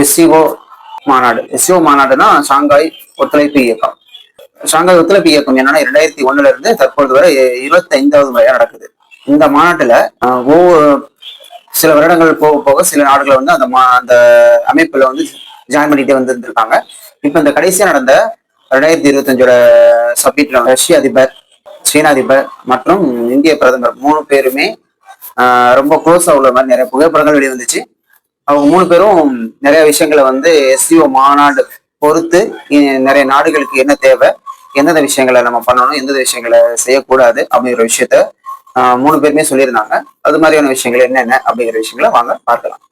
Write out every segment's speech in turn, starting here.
SEO மாநாடு. SEO மாநாடுனா Shanghai ஒத்துழைப்பு இயக்கம். ஷாங்காய் ஒத்துழைப்பு இயக்கம் என்னன்னா இரண்டாயிரத்தி ஒண்ணுல இருந்து தற்போது வரை இருபத்தி ஐந்தாவது முறையா நடக்குது. இந்த மாநாட்டுல ஒவ்வொரு சில வருடங்கள் போக போக சில நாடுகள் வந்து அந்த மா அந்த அமைப்புல வந்து ஜாயின் பண்ணிட்டே வந்துருந்துருக்காங்க. இப்ப இந்த கடைசியா நடந்த ரெண்டாயிரத்தி இருபத்தஞ்சோட சப்மிட்ல ரஷ்ய அதிபர் சீன அதிபர் மற்றும் இந்திய பிரதமர் மூணு பேருமே ரொம்ப க்ளோஸா உள்ள மாதிரி நிறைய புகைப்படங்கள் வெளிவந்துச்சு. அவங்க மூணு பேரும் நிறைய விஷயங்களை வந்து எஸ்சிஓ மாநாடு பொறுத்து நிறைய நாடுகளுக்கு என்ன தேவை எந்தெந்த விஷயங்களை நம்ம பண்ணணும் எந்தெந்த விஷயங்களை செய்யக்கூடாது அப்படிங்கிற விஷயத்த ஆஹ், மூணு பேருமே சொல்லியிருந்தாங்க. அது மாதிரியான விஷயங்கள் என்னென்ன அப்படிங்கிற விஷயங்களை வாங்க பார்க்கலாம்.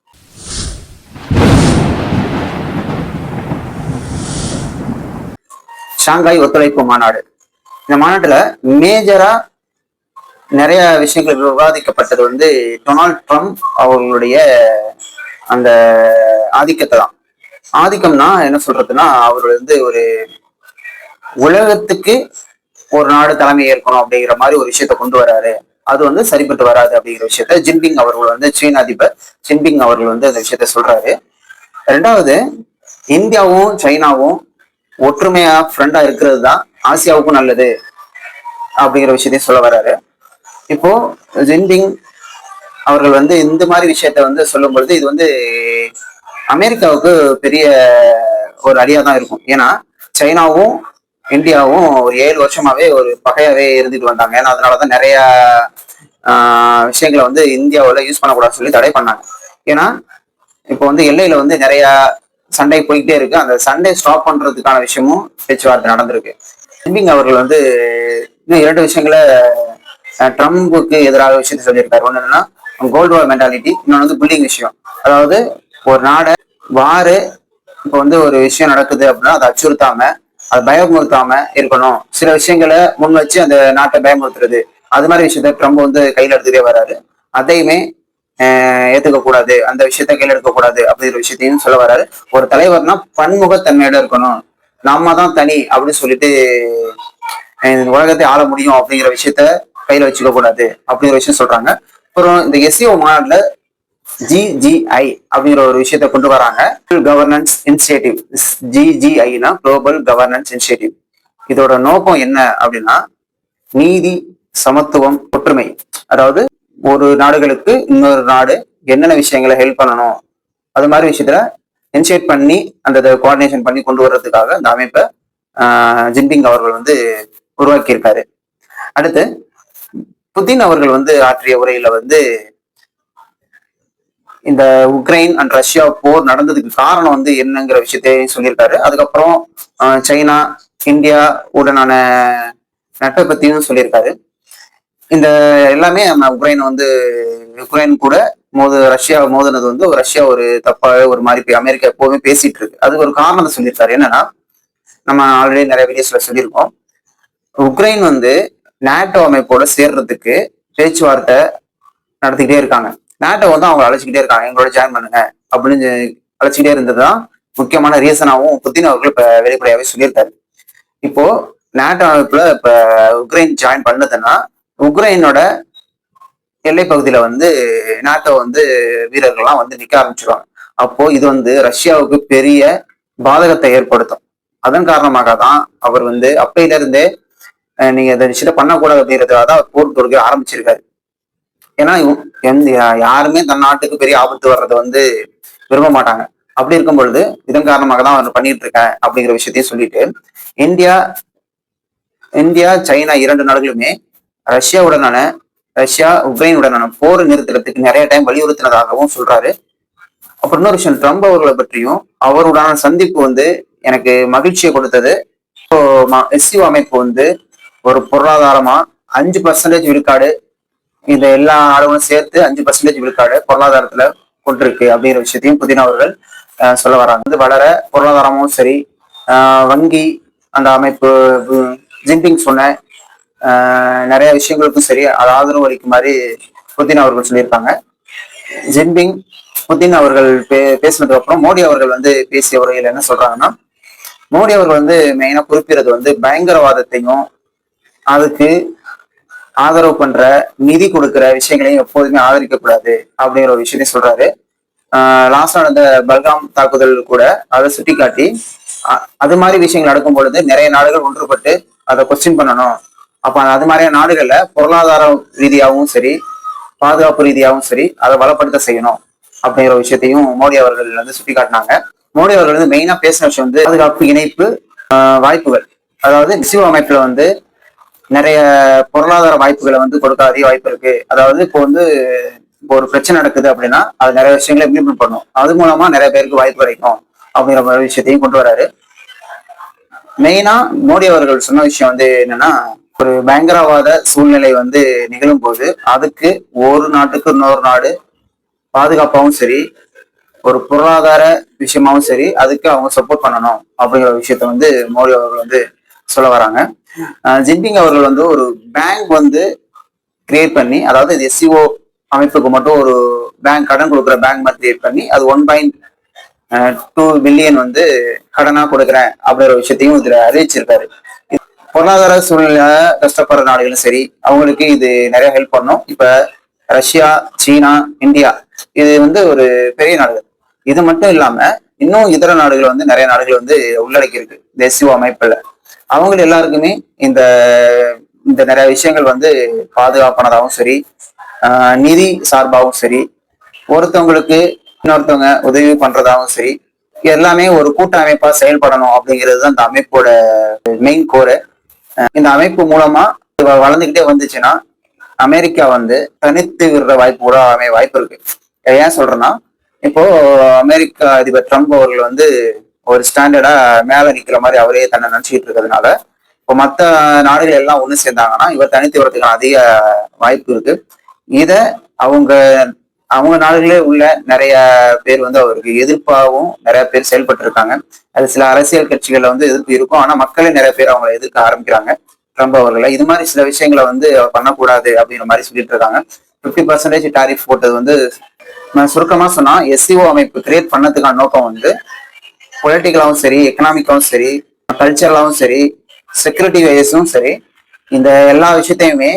ஷாங்காய் ஒத்துழைப்பு மாநாடு. இந்த மாநாட்டுல மேஜரா நிறைய விஷயங்கள் விவாதிக்கப்பட்டது வந்து டொனால்ட் ட்ரம்ப் அவர்களுடைய அந்த ஆதிக்கத்தை தான். ஆதிக்கம்னா என்ன சொல்றதுன்னா அவர் வந்து ஒரு உலகத்துக்கு ஒரு நாடு தலைமை ஏற்கணும் அப்படிங்கிற மாதிரி ஒரு விஷயத்த கொண்டு வராரு. அது வந்து சரிப்பட்டு வராது அப்படிங்கிற விஷயத்த ஜின்பிங் அவர்கள் வந்து சீன அதிபர் ஜின்பிங் அவர்கள் வந்து அந்த விஷயத்த சொல்றாரு. ரெண்டாவது இந்தியாவும் சைனாவும் ஒற்றுமையா ஃப்ரெண்டா இருக்கிறது தான் ஆசியாவுக்கும் நல்லது அப்படிங்கிற விஷயத்தையும் சொல்ல வர்றாரு இப்போ ஜின்பிங் அவர்கள் வந்து இந்த மாதிரி விஷயத்த வந்து சொல்லும் பொழுது இது வந்து அமெரிக்காவுக்கு பெரிய ஒரு அடியா தான் இருக்கும். ஏன்னா சைனாவும் இந்தியாவும் ஒரு ஏழு வருஷமாவே ஒரு பகையாவே இருந்துட்டு வந்தாங்க. ஏன்னா அதனாலதான் நிறைய விஷயங்களை வந்து இந்தியாவில் யூஸ் பண்ணக்கூடாதுன்னு சொல்லி தடை பண்ணாங்க. ஏன்னா இப்போ வந்து எல்லையில வந்து நிறைய சண்டை போய்கிட்டே இருக்கு. அந்த சண்டை ஸ்டாப் பண்றதுக்கான விஷயமும் பேச்சுவார்த்தை நடந்திருக்கு. சிம்பிங் அவர்கள் வந்து இன்னும் இரண்டு விஷயங்களை ட்ரம்புக்கு எதிராக விஷயத்தை சொல்லியிருக்காரு. ஒன்று என்னன்னா கோல்டு வார் மென்டாலிட்டி இன்னொன்று வந்து புல்லிங் விஷயம். அதாவது ஒரு நாடை வாரு இப்போ வந்து ஒரு விஷயம் நடக்குது அப்படின்னா அதை அச்சுறுத்தாம அதை பயமுறுத்தாம இருக்கணும். சில விஷயங்களை முன் வச்சு அந்த நாட்டை பயமுறுத்துறது. அது மாதிரி விஷயத்த ட்ரம்ப் வந்து கையில் எடுத்துட்டே வராரு. அதையுமே ஏத்துக்க கூடாது அந்த விஷயத்த கையில் எடுக்க கூடாது அப்படிங்கிற விஷயத்தையும் சொல்ல வராரு. ஒரு தலைவர்னா பன்முகத்தன்மையோட இருக்கணும். நாம தான் தனி அப்படின்னு சொல்லிட்டு இந்த உலகத்தை ஆள முடியும் அப்படிங்கிற விஷயத்த கையில வச்சுக்க கூடாது அப்படிங்கிற விஷயம் சொல்றாங்க. அப்புறம் இந்த எஸ்சிஓ மாநாடுல ஜிஜிஐ அப்படிங்கிற ஒரு விஷயத்த கொண்டு வராங்க. கவர்னன்ஸ் இனிஷியேட்டிவ் ஜிஜிஐனா குளோபல் கவர்னன்ஸ் இனிஷியேட்டிவ் இதோட நோக்கம் என்ன அப்படின்னா நீதி சமத்துவம் ஒற்றுமை. அதாவது ஒரு நாடுகளுக்கு இன்னொரு நாடு என்னென்ன விஷயங்களை ஹெல்ப் பண்ணணும்? அது மாதிரி விஷயத்துல இனிஷியேட் பண்ணி அந்த கோஆர்டினேஷன் பண்ணி கொண்டு வர்றதுக்காக அந்த அமைப்பை ஜின்பிங் அவர்கள் வந்து உருவாக்கியிருக்காரு. அடுத்து புதின் அவர்கள் வந்து ஆற்றிய உரையில வந்து இந்த உக்ரைன் அண்ட் ரஷ்யா போர் நடந்ததுக்கு காரணம் வந்து என்னங்கிற விஷயத்தையும் சொல்லியிருக்காரு. அதுக்கப்புறம் சைனா இந்தியா உடனான நட்பை பத்தியும் சொல்லியிருக்காரு. இந்த எல்லாமே நம்ம உக்ரைன் வந்து உக்ரைன் கூட மோது ரஷ்யா மோதினது வந்து ரஷ்யா ஒரு தப்பாக ஒரு மாதிரி அமெரிக்கா எப்போதுமே பேசிட்டு இருக்கு. அதுக்கு ஒரு காரணத்தை சொல்லியிருக்காரு. என்னன்னா நம்ம ஆல்ரெடி நிறைய வீடியோஸ்ல சொல்லியிருக்கோம். உக்ரைன் வந்து நாட்டோ அமைப்போட சேர்றதுக்கு பேச்சுவார்த்தை நடத்திக்கிட்டே இருக்காங்க. நாட்டோ வந்து அவங்க அழைச்சிக்கிட்டே இருக்காங்க. எங்களோட ஜாயின் பண்ணுங்க. அப்படின்னு சொல்லி அழைச்சிக்கிட்டே இருந்ததுதான் முக்கியமான ரீசனாகவும் புத்தின் அவர்கள் இப்ப வெளிப்படையாவே சொல்லியிருக்காரு. இப்போ நாட்டோ அமைப்புல இப்ப உக்ரைன் ஜாயின் பண்ணதுன்னா உக்ரைனோட எல்லை பகுதியில வந்து நாட்டோ வந்து வீரர்கள்லாம் வந்து நிக்க ஆரம்பிச்சிருவாங்க. அப்போ இது வந்து ரஷ்யாவுக்கு பெரிய பாதகத்தை ஏற்படுத்தும். அதன் காரணமாக தான் அவர் வந்து அப்பையில இருந்தே நீங்க இந்த விஷயத்த பண்ணக்கூடாது அப்படிங்கிறதுக்காக தான் போர் தொடுக்க ஆரம்பிச்சிருக்காரு. ஏன்னா எந்த யாருமே தன் நாட்டுக்கு பெரிய ஆபத்து வர்றது வந்து விரும்ப மாட்டாங்க. அப்படி இருக்கும் பொழுது இதன் காரணமாக தான் அவர் பண்ணிட்டு இருக்கேன் அப்படிங்கிற விஷயத்தையும் சொல்லிட்டு இந்தியா இந்தியா சைனா இரண்டு நாடுகளுமே ரஷ்யாவுடனான ரஷ்யா உக்ரைனுடனான போர் நிறுத்தத்துக்கு நிறைய டைம் வலியுறுத்தினதாகவும் சொல்றாரு. அப்புறம் இன்னொரு விஷயம் ட்ரம்ப் அவர்களை பற்றியும் அவருடனான சந்திப்பு வந்து எனக்கு மகிழ்ச்சியை கொடுத்தது. இப்போ எஸ்யூ அமைப்பு வந்து ஒரு பொருளாதாரமா? அஞ்சு பர்சன்டேஜ் விழுக்காடு. இந்த எல்லா நாடுகளும் சேர்த்து அஞ்சு பர்சன்டேஜ் விழுக்காடு பொருளாதாரத்துல கொண்டிருக்கு அப்படிங்கிற விஷயத்தையும் புதினா அவர்கள் சொல்ல வராங்க. வந்து வளர பொருளாதாரமும் சரி வங்கி அந்த அமைப்பு ஜிம்பிங் ஜின்பிங் சொன்ன நிறைய விஷயங்களுக்கும் சரி அது ஆதரவு மாதிரி புதின் அவர்கள் சொல்லியிருக்காங்க. ஜின்பிங் புதின் அவர்கள் பே பேசினதுக்கு அப்புறம் மோடி அவர்கள் வந்து பேசிய உரையில் என்ன சொல்றாங்கன்னா மோடி அவர்கள் வந்து மெயினா குறிப்பிடுறது வந்து பயங்கரவாதத்தையும் அதுக்கு ஆதரவு பண்ற நிதி கொடுக்கிற விஷயங்களையும் எப்போதுமே ஆதரிக்க கூடாது அப்படிங்கிற ஒரு விஷயத்தையும் சொல்றாரு. லாஸ்ட் நடந்த பல்காம் தாக்குதல் கூட அதை சுட்டிக்காட்டி அ- அது மாதிரி விஷயங்கள் நடக்கும் பொழுது நிறைய நாடுகள் ஒன்றுபட்டு அதை கொஸ்டின் பண்ணணும். அப்ப அது மாதிரியான நாடுகள்ல பொருளாதார ரீதியாகவும் சரி பாதுகாப்பு ரீதியாகவும் சரி அதை வளப்படுத்த செய்யணும் அப்படிங்கிற விஷயத்தையும் மோடி அவர்கள் வந்து சுட்டிக்காட்டினாங்க. மோடி அவர்கள் வந்து மெயினா பேசின விஷயம் வந்து பாதுகாப்பு இணைப்பு வாய்ப்புகள். அதாவது சிவ அமைப்புல வந்து நிறைய பொருளாதார வாய்ப்புகளை வந்து கொடுக்க அதிக வாய்ப்பு இருக்கு. அதாவது இப்போ வந்து இப்போ ஒரு பிரச்சனை நடக்குது அப்படின்னா அது நிறைய விஷயங்களை இம்ப்ளிமெண்ட் பண்ணும். அது மூலமா நிறைய பேருக்கு வாய்ப்பு கிடைக்கும் அப்படிங்கிற மாதிரி விஷயத்தையும் கொண்டு வராரு. மெயினா மோடி அவர்கள் சொன்ன விஷயம் வந்து என்னன்னா ஒரு பயங்கரவாத சூழ்நிலை வந்து நிகழும் போது அதுக்கு ஒரு நாட்டுக்கு இன்னொரு நாடு பாதுகாப்பாகவும் சரி ஒரு பொருளாதார விஷயமாவும் சரி அதுக்கு அவங்க சப்போர்ட் பண்ணணும் அப்படிங்கிற விஷயத்த வந்து மோடி அவர்கள் வந்து சொல்ல வராங்க. ஜின்பிங் அவர்கள் வந்து ஒரு பேங்க் வந்து கிரியேட் பண்ணி அதாவது இது எஸ்சிஓ அமைப்புக்கு மட்டும் ஒரு பேங்க் கடன் கொடுக்குற பேங்க் மாதிரி கிரியேட் பண்ணி அது ஒன் பாயிண்ட் டூ பில்லியன் வந்து கடனா கொடுக்குறேன் அப்படிங்கிற விஷயத்தையும் இதுல அறிவிச்சிருக்காரு. பொருளாதார சூழ்நிலை கஷ்டப்படுற நாடுகளும் சரி அவங்களுக்கு இது நிறைய ஹெல்ப் பண்ணும். இப்ப ரஷ்யா சீனா இந்தியா இது வந்து ஒரு பெரிய நாடுகள். இது மட்டும் இல்லாம இன்னும் இதர நாடுகள் வந்து நிறைய நாடுகள் வந்து உள்ளடக்கி இருக்கு தேசிய அமைப்புல. அவங்க எல்லாருக்குமே இந்த இந்த நிறைய விஷயங்கள் வந்து பாதுகாப்பானதாகவும் சரி நிதி சார்பாகவும் சரி ஒருத்தவங்களுக்கு இன்னொருத்தவங்க உதவி பண்றதாகவும் சரி எல்லாமே ஒரு கூட்ட அமைப்பா செயல்படணும் அப்படிங்கிறது தான் இந்த அமைப்போட மெயின் கோரு இந்த அமைப்பு மூலமா இது வளர்ந்துகிட்டே வந்துச்சுன்னா அமெரிக்கா வந்து தனித்து விடுற வாய்ப்பு கூட அமைய வாய்ப்பு இருக்கு. ஏன் சொல்றேன்னா இப்போ அமெரிக்கா அதிபர் ட்ரம்ப் அவர்கள் வந்து ஒரு ஸ்டாண்டர்டா மேல நிக்கிற மாதிரி அவரே தன்னை நினைச்சுக்கிட்டு இருக்கிறதுனால இப்போ மத்த நாடுகள் எல்லாம் ஒன்று சேர்ந்தாங்கன்னா இவர் தனித்து வரதுக்கான அதிக வாய்ப்பு இருக்கு. இத அவங்க அவங்க நாடுகளே உள்ள நிறைய பேர் வந்து அவருக்கு எதிர்ப்பாகவும் நிறைய பேர் செயல்பட்டு இருக்காங்க அது சில அரசியல் கட்சிகள்ல வந்து எதிர்ப்பு இருக்கும். ஆனா மக்களே நிறைய பேர் அவங்களை எதிர்க்க ஆரம்பிக்கிறாங்க. ட்ரம்ப் அவர்களை. இது மாதிரி சில விஷயங்களை வந்து அவர் பண்ணக்கூடாது அப்படிங்கிற மாதிரி சொல்லிட்டு இருக்காங்க. பிப்டி பர்சன்டேஜ் டாரிஃப் போட்டது வந்து சுருக்கமா சொன்னா எஸ்சிஓ அமைப்பு கிரியேட் பண்ணதுக்கான நோக்கம் வந்து பொலிட்டிக்கலாவும் சரி எக்கனாமிக்காகவும் சரி கல்ச்சரலாகவும் சரி செக்யூரிட்டி வைஸும் சரி இந்த எல்லா விஷயத்தையுமே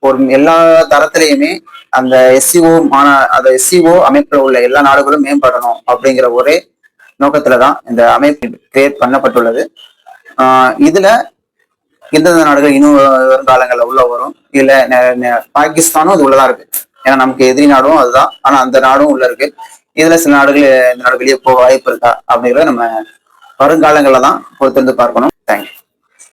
ஒரு எல்லா தரத்திலையுமே அந்த எஸ்சிஓ மாநா அந்த எஸ்சிஓ அமைப்பில் உள்ள எல்லா நாடுகளும் மேம்படணும் அப்படிங்கிற ஒரே நோக்கத்துல தான் இந்த அமைப்பு கிரியேட் பண்ணப்பட்டுள்ளது. ஆஹ் இதுல எந்தெந்த நாடுகள் இன்னும் வருங்காலங்களில் உள்ள வரும்? இல்ல நெ- பாகிஸ்தானும் அது உள்ளதான் இருக்கு. ஏன்னா நமக்கு எதிரி நாடும் அதுதான். ஆனா அந்த நாடும் உள்ள இருக்கு. இதுல சில நாடுகள் இந்த நாடு வெளியே போக வாய்ப்பு இருக்கா அப்படிங்கிறத நம்ம வருங்காலங்கள்ல தான் பொறுத்திருந்து பார்க்கணும். தேங்க்யூ